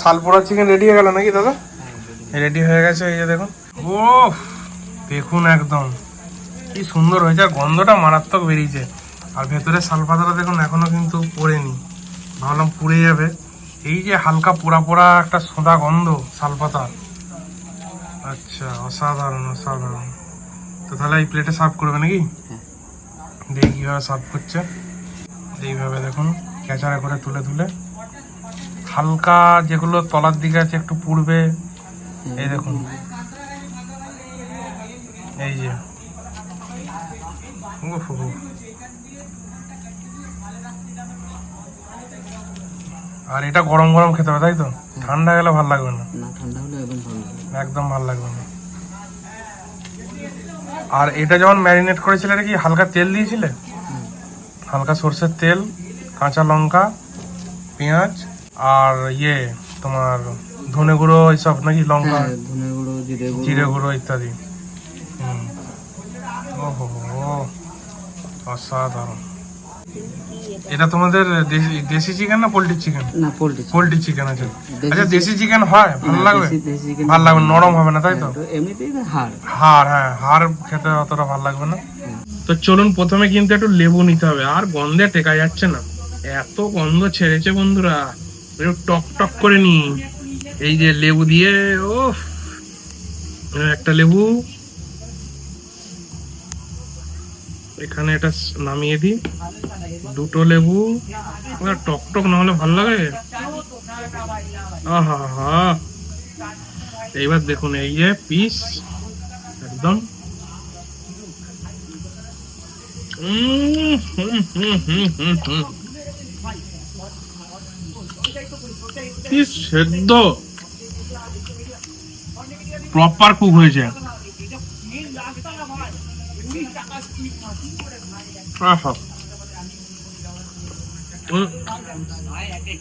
শালপোড়া chicken ready হয়ে গেল নাকি দাদা? রেডি হয়ে গেছে এই যে দেখুন। ও দেখুন একদম। কি সুন্দর হয়েছে আর গন্ধটা মারাত্মক বেরিয়েছে। আর ভেতরে শাল পাতাটা দেখুন এখনও কিন্তু পড়েনি। ভাবলাম পুড়ে যাবে। এই যে হালকা পোড়া পোড়া একটা সোদা গন্ধ শাল পাতার আচ্ছা অসাধারণ অসাধারণ। তো তাহলে এই প্লেটে সার্ভ করবে নাকি? দেখি কীভাবে সার্ভ করছে। এইভাবে দেখুন ক্যাচারে করে তুলে তুলে। হালকা যেগুলো তলার দিকে আছে একটু পুড়বে এই দেখুন। এই যে। আর এটা গরম গরম খেতে হবে তাই তো? ঠান্ডা গেলে ভালো লাগবে না। না ঠান্ডা হলে একদম ভালো লাগবে না। আর এটা যখন ম্যারিনেট করেছিলে কি হালকা তেল দিয়েছিলে? হালকা সর্ষের তেল কাঁচা লঙ্কা পেঁয়াজ আর ইয়ে তোমার ধনে গুঁড়ো এইসব নাকি লঙ্কা? হ্যাঁ ধনে গুঁড়ো জিরে গুঁড়ো। জিরে গুঁড়ো ইত্যাদি। ওহো অসাধারণ। এটা তোমাদের দেশি চিকেন না পোলট্রি চিকেন না পোলট্রি পোলট্রি চিকেন আছে। আচ্ছা দেশি চিকেন হয়? ভালো লাগবে? দেশি ভালো লাগবে নরম হবে না তাই তো? তো এমনিতেই হাড়। হাড় হ্যাঁ হাড় খেতে অতটা ভালো লাগবে না। তো চলুন প্রথমে কিন্তু একটু লেবু নিতে হবে। আর গন্ধে টেকা যাচ্ছে না। এত গন্ধ ছেড়েছে বন্ধুরা। টক টক করে নি। এই যে লেবু দিয়ে ও একটা লেবু। এখানে এটা নামিয়ে দিই। দুটো লেবু। টক টক না হলে ভালো লাগে। আহা হা। এইবার দেখুন এই যে পিস। একদম। হুম, হুম, হুম, হুম, হুম। কি সেদ্ধ? প্রপার কুক হয়েছে।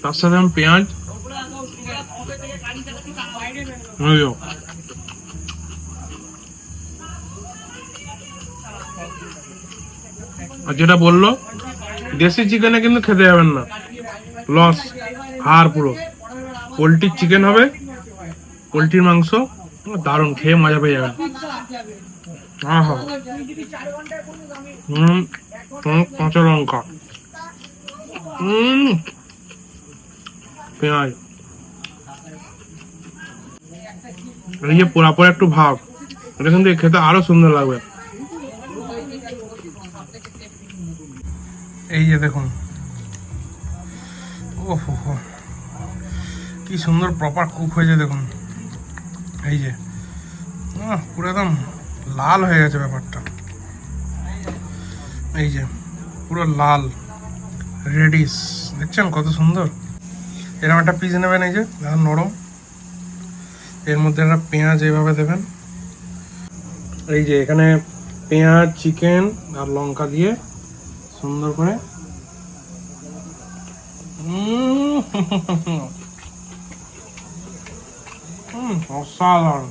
তার সাথে আমি পেঁয়াজ। আর যেটা বলল, দেশি চিকেনে কিন্তু খেতে যাবেন না। লস হাড় পুরো। পোলট্রির চিকেন হবে। পোলট্রির মাংস। দারুণ খেয়ে মজা পেয়ে যাবেন। আহা হুম হুম, কাঁচা লঙ্কা। পেঁয়াজ। এই যে পোড়া একটু ভাব। এটা কিন্তু খেতে আরও সুন্দর লাগবে। এই যে দেখুন। ওহো কি সুন্দর প্রপার কুক হয়েছে দেখুন। এই যে পুরো একদম লাল হয়ে গেছে ব্যাপারটা। এই যে, পুরো লাল রেডিস দেখছেন কত সুন্দর? এরকম একটা পিস নেবেন এই যে নরম। এর মধ্যে একটা পেঁয়াজ এইভাবে দেবেন। এই যে, এখানে পেঁয়াজ চিকেন আর লঙ্কা দিয়ে সুন্দর করে। উম, হুম, অসাধারণ